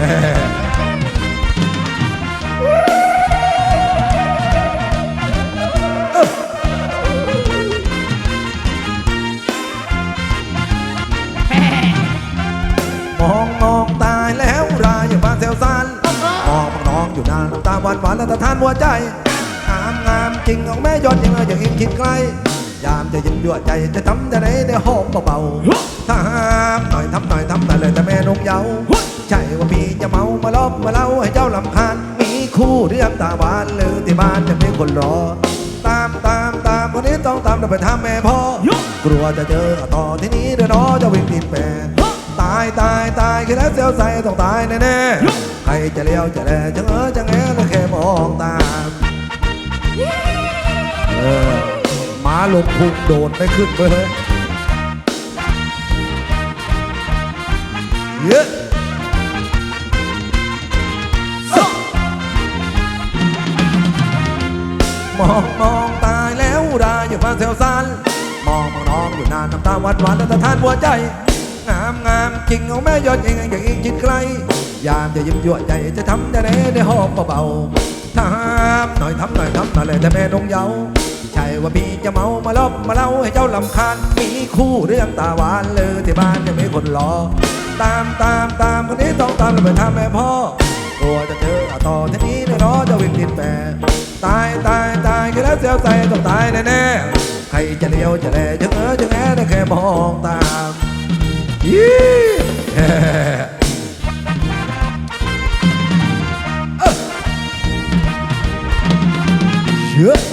มองมองตายแล้วรายอย่างบานเซลซันมองมองน้องอยู่นานน้ำตาหวานหวานแล้วตะทานหัวใจงามงามจริงของแม่ยอดยังเอาอย่างอิงคิดไกลยามจะยิ้มยั่วใจจะทำจะไหนได้หอมเบาๆ ใช่ว่าพี่จะเมามาล้อมมาเล่าให้เจ้าลำคาญมีคู่เรื่องตาหวานหรือที่บ้านจะมีคนรอ ตามตามตามคนนี้ต้องตามเราไปทำแม่พ่อกลัวจะเจอต่อที่นี้เดี๋ยวน้อจะวิ่งติดแปรตายตายตายคือแล้วเสียวใสต้องตายแน่ๆใครจะเลี้ยวจะแลจะเออจะแงก็แค่มองตามเออหมาลงพุงโดดไม่ขึ้นเลยเยอะ มองมองตายแล้วรายอยู่บ้าเซลซันมองมองน้องอยู่นานน้ำตาหวานหวานแล้วตะทานหัวใจ งามงามจริงเอาแม่ยอดยังไงอย่างอิงจิตไกลยามจะยิ้มยั่วใจจะทำจะไหนได้หอมเบาๆถ้าห้ามหน่อยทำหน่อยทำหน่อยเลยแต่แม่นงเยาว์ใช่ว่าพี่จะเมามาลบมาเล่าให้เจ้าลำคาญมีคู่เรื่องตาหวานเลยที่บ้านยังมีคนรอ ตามตามตามคนนี้ต้องตามเราไปทำแม่พ่อกลัวจะเจอต่อที่นี้เนี่ยเนาะจะวิ่งดินแปร ตายตายตายคือแล้วเสียวใจต้องตายแน่ๆใครจะเลี้ยวจะแลจะเออจะแงได้แค่มองตามยี่เยอะ